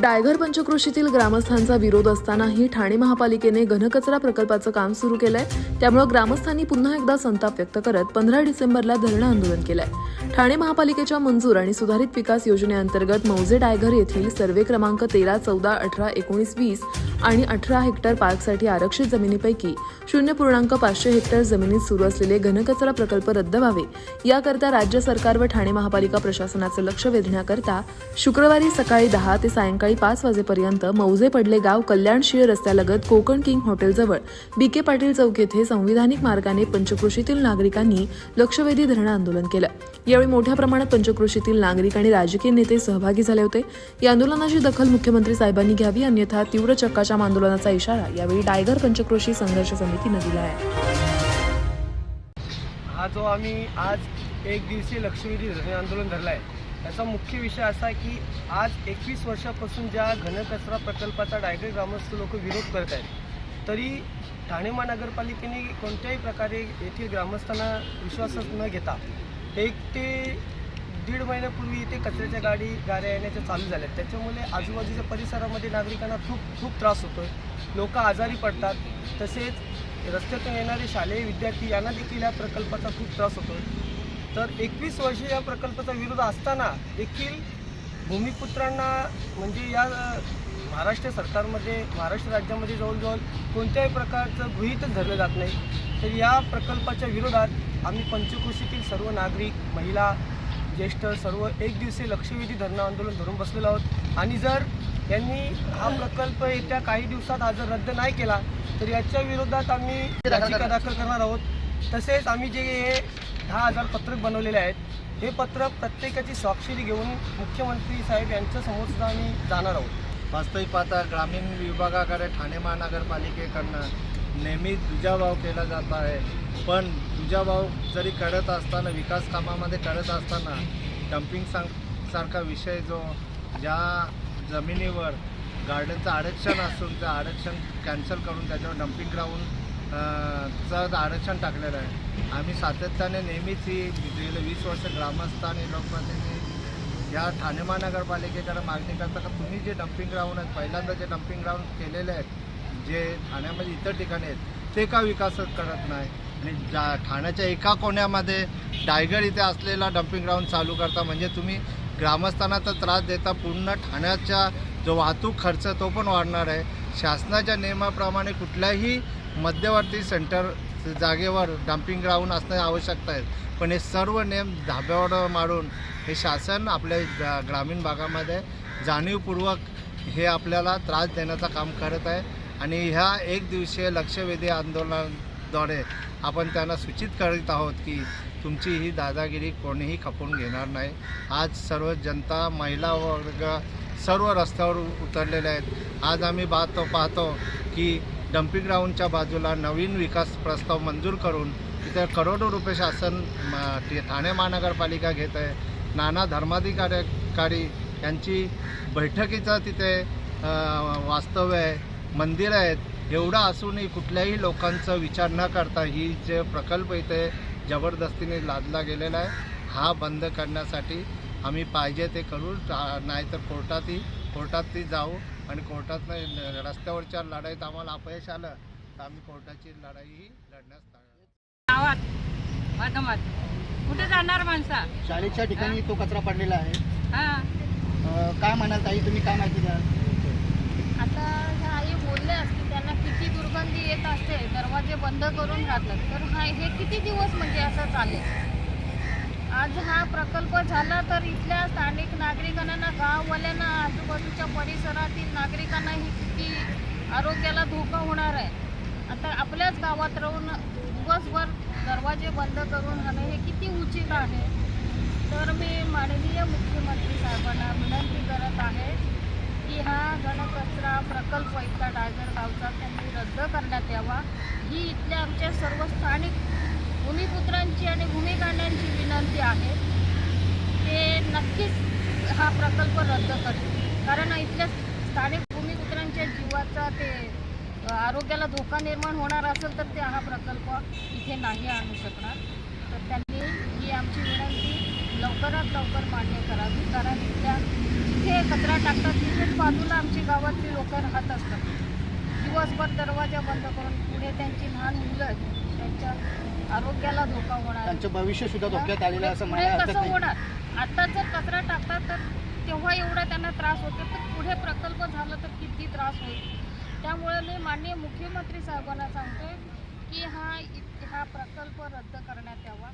डायघर पंचक्रोशीतील ग्रामस्थांचा विरोध असतानाही ठाणे महापालिकेने घनकचरा प्रकल्पाचं काम सुरू केलंय. त्यामुळे ग्रामस्थांनी पुन्हा एकदा संताप व्यक्त करत पंधरा डिसेंबरला धरणं आंदोलन केलंय. ठाणे महापालिकेच्या मंजूर आणि सुधारित विकास योजनेअंतर्गत मौजे डायघर येथील सर्वे क्रमांक तेरा चौदा अठरा एकोणीस वीस आणि अठरा हेक्टर पार्कसाठी आरक्षित जमिनीपैकी शून्य पूर्णांक पाचशे हेक्टर जमिनीत सुरू असलेले घनकचरा प्रकल्प रद्द व्हावे. याकरता राज्य सरकार व ठाणे महापालिका प्रशासनाचं लक्ष वेधण्याकरता शुक्रवारी सकाळी दहा ते सायंकाळी सकाळी पाच वाजेपर्यंत मौजे पडले गाव कल्याणशीळ रस्त्यालगत कोकण किंग हॉटेलजवळ. बी के पाटील चौक येथे संविधानिक मार्गाने पंचकृषीतील नागरिकांनी लक्षवेधी धरणं आंदोलन केलं. यावेळी मोठ्या प्रमाणात पंचकृषीतील नागरिक आणि राजकीय नेते सहभागी झाले होते. या आंदोलनाची दखल मुख्यमंत्री साहेबांनी घ्यावी अन्यथा तीव्र चक्काच्या आंदोलनाचा इशारा यावेळी डायगर पंचकृषी संघर्ष समितीनं दिला आहे. हा जो आम्ही आज एक दिवशी लक्षवेधी धरणे आंदोलन धरलं आहे याचा मुख्य विषय असा की आज एकवीस वर्षापासून ज्या घनकचरा प्रकल्पाचा डायगर ग्रामस्थ लोक विरोध करत आहेत तरी ठाणे महानगरपालिकेने कोणत्याही प्रकारे येथील ग्रामस्थांना विश्वासात न घेता एक ते दीड महिन्यापूर्वी इथे कचऱ्याच्या गाडी गाड्या येण्याच्या चालू झाल्या. त्याच्यामुळे आजूबाजूच्या परिसरामध्ये नागरिकांना खूप खूप त्रास होतो आहे लोक आजारी पडतात. तसेच रस्त्यातून येणारे शालेय विद्यार्थी यांना देखील या प्रकल्पाचा खूप त्रास होतो तर एकवीस वर्ष या प्रकल्पाचा विरोध असताना देखील भूमिपुत्रांना म्हणजे या महाराष्ट्र सरकारमध्ये महाराष्ट्र राज्यामध्ये जवळजवळ कोणत्याही प्रकारचं गृहीतच धरलं जात नाही. तर या प्रकल्पाच्या विरोधात आम्ही पंचकृषीतील सर्व नागरिक महिला ज्येष्ठ सर्व एक दिवसीय लक्षवेधी धरणं आंदोलन धरून बसलेलो आहोत. आणि जर यांनी हा प्रकल्प येत्या काही दिवसात हा जर रद्द नाही केला तर याच्या विरोधात आम्ही याचिका दाखल करणार आहोत. तसेच आम्ही जे हे दहा हजार पत्रक बनवलेले आहेत. हे पत्रक प्रत्येकाची स्वाक्षरी घेऊन मुख्यमंत्री साहेब यांच्या समोर सुद्धा आम्ही जाणार आहोत. वास्तविक पाहता ग्रामीण विभागाकडे ठाणे महानगरपालिकेकडनं नेहमी दुजाभाव केला जात आहे. पण दुजाभाव जरी करत असताना विकास कामामध्ये करत असताना डम्पिंग सांग सारखा विषय जो ज्या जमिनीवर गार्डनचं आरक्षण असून त्या आरक्षण कॅन्सल करून त्याच्यावर डम्पिंग ग्राउंड चं आरक्षण टाकलेलं आहे. आम्ही सातत्याने नेहमीच ही गेले वीस वर्ष ग्रामस्थ आणि लोकप्रतिनिधी या ठाणे महानगरपालिकेकडे मागणी करता का तुम्ही जे डम्पिंग ग्राउंड आहेत पहिल्यांदा जे डम्पिंग ग्राउंड केलेले आहेत जे ठाण्यामध्ये इतर ठिकाणी आहेत ते का विकास करत नाही? आणि जा ठाण्याच्या एका कोण्यामध्ये डायगड इथे असलेला डम्पिंग ग्राउंड चालू करता म्हणजे तुम्ही ग्रामस्थांना तर त्रास देता पूर्ण ठाण्याच्या जो वाहतूक खर्च तो पण वाढणार आहे. शासनाच्या नियमाप्रमाणे कुठल्याही मध्यवर्ती सेंटर जागेवर डम्पिंग ग्राउंड असणे आवश्यकता आहे. पण हे सर्व नियम धाब्यावर मारून हे शासन आपल्या ग्रामीण भागामध्ये जाणीवपूर्वक हे आपल्याला त्रास देण्याचं काम करत आहे. आणि ह्या एक दिवसीय लक्षवेधी आंदोलनाद्वारे आपण त्यांना सूचित करीत आहोत की तुमची ही दादागिरी कोणीही खपून घेणार नाही. आज सर्व जनता महिला वर्ग सर्व रस्त्यावर उतरलेले आहेत. आज आम्ही पाहतो पाहतो की डम्पिंग ग्राउंडच्या बाजूला नवीन विकास प्रस्ताव मंजूर करून तिथे करोडो रुपये शासन म- ठाणे महानगरपालिका घेत आहे. नाना धर्माधिकारी यांची बैठकीचं तिथे वास्तव्य आहे मंदिरं आहेत. एवढं असूनही कुठल्याही लोकांचा विचार न करता ही जे प्रकल्प इथे जबरदस्तीने लादला गेलेला आहे हा बंद करण्यासाठी आम्ही पाहिजे ते करू. नाहीतर कोर्टातही कोर्टातही जाऊ. आणि कोर्टात रस्त्यावरच्या लढाईत आम्हाला अपयश आलं तर आम्ही कोर्टाची लढण्यास आहोत. गावात वाघमात कुठे जाणार माणसा? शाळेच्या ठिकाणी तो कचरा पडलेला आहे. हा. काय म्हणाल ताई तुम्ही काय माहिती द्याल? आता ह्या आई बोलल्या की त्यांना किती दुर्गंधी येत असते दरवाजे बंद करून राहतात. तर हा हे किती दिवस म्हणजे असं चालेल? आज हा प्रकल्प झाला तर इथल्या स्थानिक नागरिकांना गाववाल्यांना आजूबाजूच्या परिसरातील नागरिकांना ही किती आरोग्याला धोका होणार आहे. आता आपल्याच गावात राहून दिवसभर दरवाजे बंद करून राहणं हे किती उचित आहे? तर मी माननीय मुख्यमंत्री साहेबांना विनंती करत आहे की हा घनकचरा प्रकल्प इथला डायगर गावचा त्यांनी रद्द करण्यात यावा. ही इथल्या आमच्या सर्व स्थानिक भूमिपुत्रांची आणि भूमिकांड्यांची विनंती आहे. ते नक्कीच हा प्रकल्प रद्द करतील कारण इथल्या स्थानिक भूमिपुत्रांच्या जीवाचा ते आरोग्याला धोका निर्माण होणार असेल तर ते हा प्रकल्प इथे नाही आणू शकणार. तर त्यांनी ही आमची विनंती लवकरात लवकर मान्य करावी. कारण इथल्या जिथे कचरा टाकतात तिथेच बाजूला आमची गावातली लोक राहत असतात. दिवसभर दरवाजा बंद करून पुढे त्यांची लहान मुलं त्यांच्या आरोग्याला धोका होणार. त्यांचं भविष्य सुद्धा धोक्यात आलेलं असं म्हणायला हरकत कसं नाही. होणार? आता जर कचरा टाकतात तर तेव्हा एवढा त्यांना त्रास होतो. तर पुढे प्रकल्प झाला तर किती त्रास होईल? त्यामुळे मी माननीय मुख्यमंत्री साहेबांना सांगतोय की हा हा प्रकल्प रद्द करण्यात यावा.